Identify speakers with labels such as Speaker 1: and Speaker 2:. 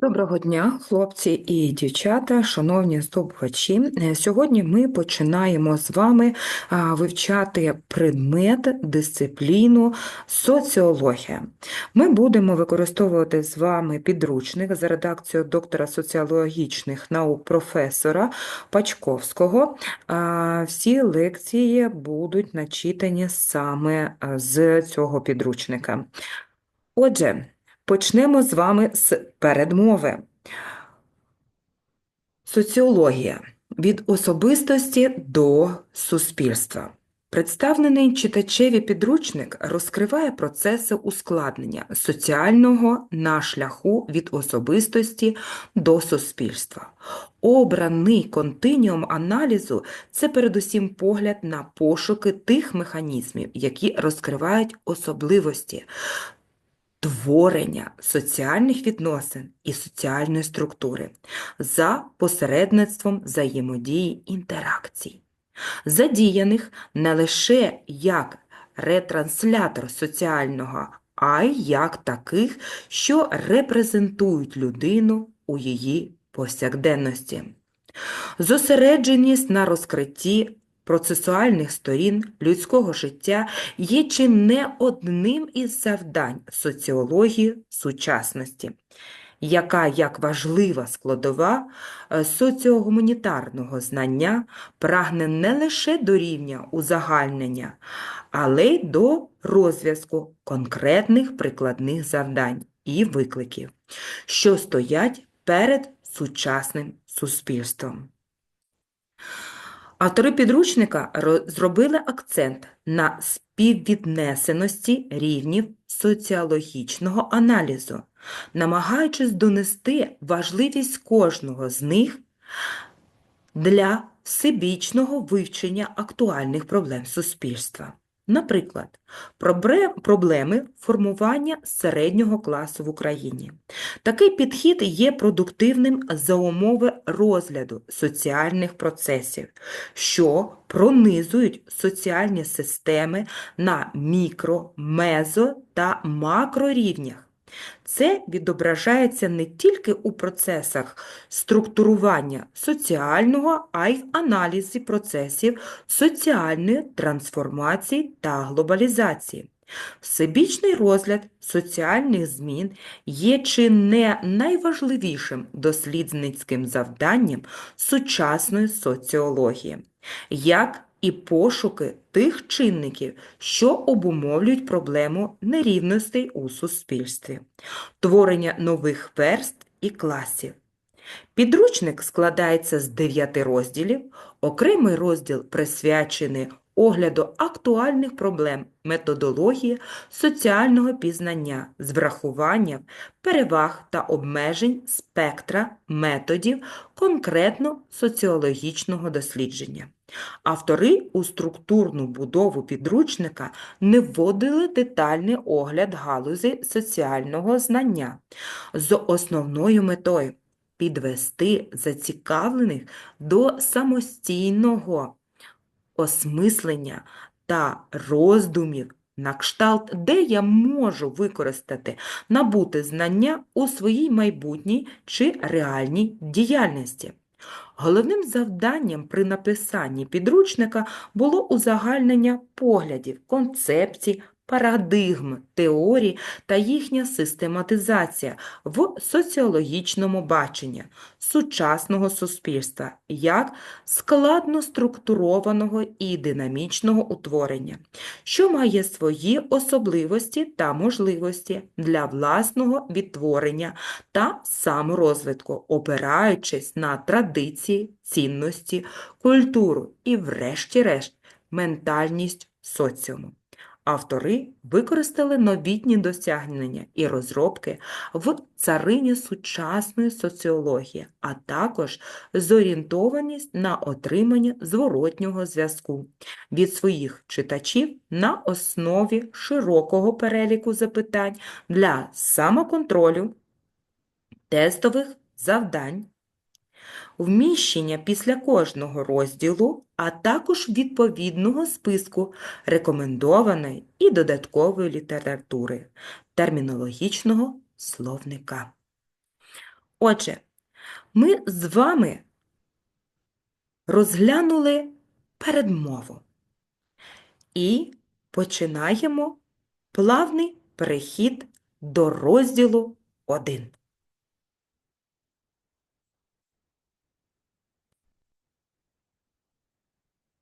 Speaker 1: Доброго дня, хлопці і дівчата, шановні здобувачі. Е, Сьогодні ми починаємо з вами вивчати предмет, дисципліну соціологія. Ми будемо використовувати з вами підручник за редакцією доктора соціологічних наук професора Пачковського. Всі лекції будуть начитані саме з цього підручника. Отже, Почнемо з вами з передмови. Соціологія від особистості до суспільства. Представлений читачеві підручник розкриває процеси ускладнення соціального на шляху від особистості до суспільства. Обраний континіум аналізу – це передусім погляд на пошуки тих механізмів, які розкривають особливості, творення соціальних відносин і соціальної структури за посередництвом взаємодії інтеракцій, задіяних не лише як ретранслятор соціального, а й як таких, що репрезентують людину у її повсякденності. Зосередженість на розкритті процесуальних сторін людського життя є чи не одним із завдань соціології сучасності, яка як важлива складова е, соціогуманітарного знання прагне не лише до рівня узагальнення, але й до розв'язку конкретних прикладних завдань і викликів, що стоять перед сучасним суспільством. Автори підручника зробили акцент на співвіднесеності рівнів соціологічного аналізу, намагаючись донести важливість кожного з них для всебічного вивчення актуальних проблем суспільства. Наприклад, проблеми формування середнього класу в Україні. Такий підхід є продуктивним за умови розгляду соціальних процесів, що пронизують соціальні системи на мікро, мезо та макрорівнях. Це відображається не тільки у процесах структурування соціального, а й в аналізі процесів соціальної трансформації та глобалізації. Всебічний розгляд соціальних змін є чи не найважливішим дослідницьким завданням сучасної соціології, як і пошуки тих чинників, що обумовлюють проблему нерівностей у суспільстві, творення нових верств і класів. Підручник складається з дев'яти розділів, окремий розділ присвячений огляду актуальних проблем методології соціального пізнання з врахуванням переваг та обмежень спектра методів конкретно соціологічного дослідження. Автори у структурну будову підручника не вводили детальний огляд галузі соціального знання з основною метою підвести зацікавлених до самостійного осмислення та роздумів на кшталт, де я можу використати набути знання у своїй майбутній чи реальній діяльності. Головним завданням при написанні підручника було узагальнення поглядів, концепцій, парадигм, теорій та їхня систематизація в соціологічному баченні сучасного суспільства як складно структурованого і динамічного утворення, що має свої особливості та можливості для власного відтворення та саморозвитку, опираючись на традиції, цінності, культуру і, врешті-решт, ментальність соціуму. Автори використали новітні досягнення і розробки в царині сучасної соціології, а також зорієнтованість на отримання зворотнього зв'язку від своїх читачів на основі широкого переліку запитань для самоконтролю, тестових завдань, вміщення після кожного розділу, а також відповідного списку рекомендованої і додаткової літератури термінологічного словника. Отже, ми з вами розглянули передмову і починаємо плавний перехід до розділу 1.